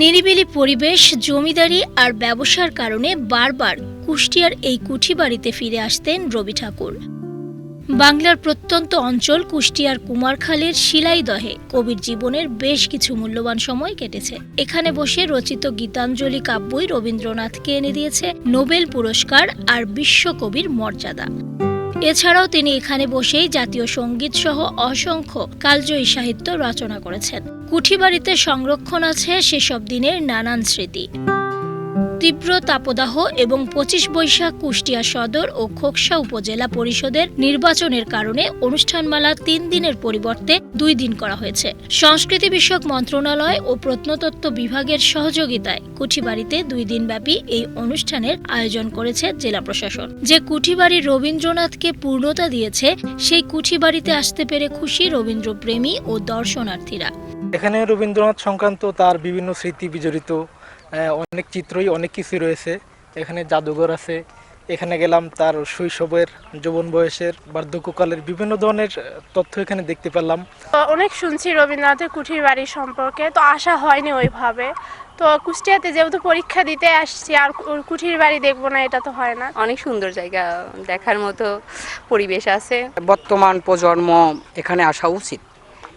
নিরিবিলি পরিবেশ, জমিদারি আর ব্যবসার কারণে বারবার কুষ্টিয়ার এই কুঠি বাড়িতে ফিরে আসতেন রবি ঠাকুর। বাংলার প্রত্যন্ত অঞ্চল কুষ্টিয়ার কুমারখালীর শিলাইদহে কবির জীবনের বেশ কিছু মূল্যবান সময় কেটেছে। এখানে বসে রচিত গীতাঞ্জলি কাব্যই রবীন্দ্রনাথকে এনে দিয়েছে নোবেল পুরস্কার আর বিশ্বকবির মর্যাদা। এছাড়াও তিনি এখানে বসেই জাতীয় সংগীত সহ অসংখ্য কালজয়ী সাহিত্য রচনা করেছেন। কুঠিবাড়িতে সংরক্ষণ আছে সেসব দিনের নানান স্মৃতি। তীব্র তাপদাহ এবং পঁচিশ বৈশাখ কুষ্টিয়া সদর ও খোকসা উপজেলা পরিষদের নির্বাচনের কারণে অনুষ্ঠানমালা তিন দিনের পরিবর্তে দুই দিন করা হয়েছে। সংস্কৃতি বিষয়ক মন্ত্রণালয় ও প্রত্নতত্ত্ব বিভাগের সহযোগিতায় কুঠিবাড়িতে দুই দিনব্যাপী এই অনুষ্ঠানের আয়োজন করেছে জেলা প্রশাসন। যে কুঠিবাড়ি রবীন্দ্রনাথকে পূর্ণতা দিয়েছে, সেই কুঠিবাড়িতে আসতে পেরে খুশি রবীন্দ্রপ্রেমী ও দর্শনার্থীরা। এখানে রবীন্দ্রনাথ সংক্রান্ত তার বিভিন্ন স্মৃতি বিজড়িত অনেক চিত্রই অনেক কিছু রয়েছে। এখানে জাদুঘর আছে এখানে গেলাম তার শৈশবের যৌবন বয়সের বার্ধক্যকালের বিভিন্ন ধরনের তথ্য এখানে দেখতে পেলাম। তো অনেক শুনছি রবীন্দ্রনাথের কুঠির বাড়ি সম্পর্কে তো আসা হয়নি ওইভাবে। তো কুষ্টিয়াতে যেহেতু পরীক্ষা দিতে আসছি আর কুঠির বাড়ি দেখব না এটা তো হয় না। অনেক সুন্দর জায়গা দেখার মতো পরিবেশ আছে। বর্তমান প্রজন্ম এখানে আসা উচিত।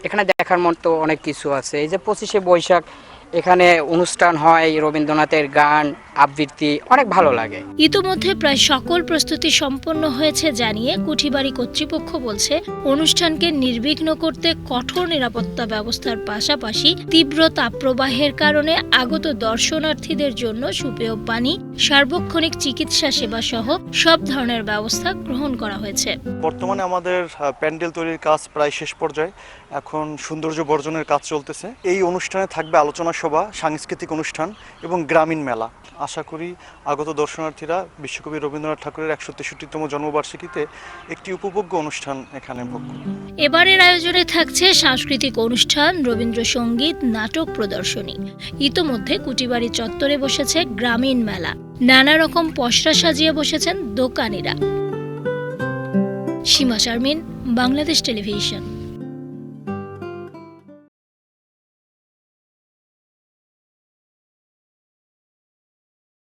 এখানে দেখার মতো অনেক কিছু আছে। এই যে পঁচিশে বৈশাখ এখানে অনুষ্ঠান হয় রবীন্দ্রনাথের গান আবৃত্তি অনেক ভালো লাগে। ইতোমধ্যে প্রায় সকল প্রস্তুতি সম্পন্ন হয়েছে জানিয়ে কুঠিবাড়ি কর্তৃপক্ষ বলছে অনুষ্ঠানকে নির্বিঘ্ন করতে কঠোর নিরাপত্তা ব্যবস্থার পাশাপাশি তীব্র তাপপ্রবাহের কারণে আগত দর্শনার্থীদের জন্য সুপেয় পানি সার্বক্ষণিক চিকিৎসা সেবা সহ সব ধরনের ব্যবস্থা গ্রহণ করা হয়েছে। বর্তমানে আমাদের প্যান্ডেল তৈরির কাজ প্রায় শেষ পর্যায়ে। এখন সৌন্দর্য বর্জনের কাজ চলতেছে। এই অনুষ্ঠানে থাকবে আলোচনা সভা সাংস্কৃতিক অনুষ্ঠান এবং গ্রামীণ মেলা। আশা করি আগত দর্শনার্থীরা বিশ্বকবি রবীন্দ্রনাথ ঠাকুরের একশো তেষট্টিতম জন্মবার্ষিকীতে একটি উপভোগ্য অনুষ্ঠান এখানে ভোগ এবারের আয়োজনে থাকছে সাংস্কৃতিক অনুষ্ঠান, রবীন্দ্রসঙ্গীত, নাটক প্রদর্শনী। ইতোমধ্যে কুটিবাড়ি চত্বরে বসেছে গ্রামীণ মেলা। নানা রকম পসরা সাজিয়ে বসেছেন দোকানিরা। সীমা শারমিন, বাংলাদেশ টেলিভিশন।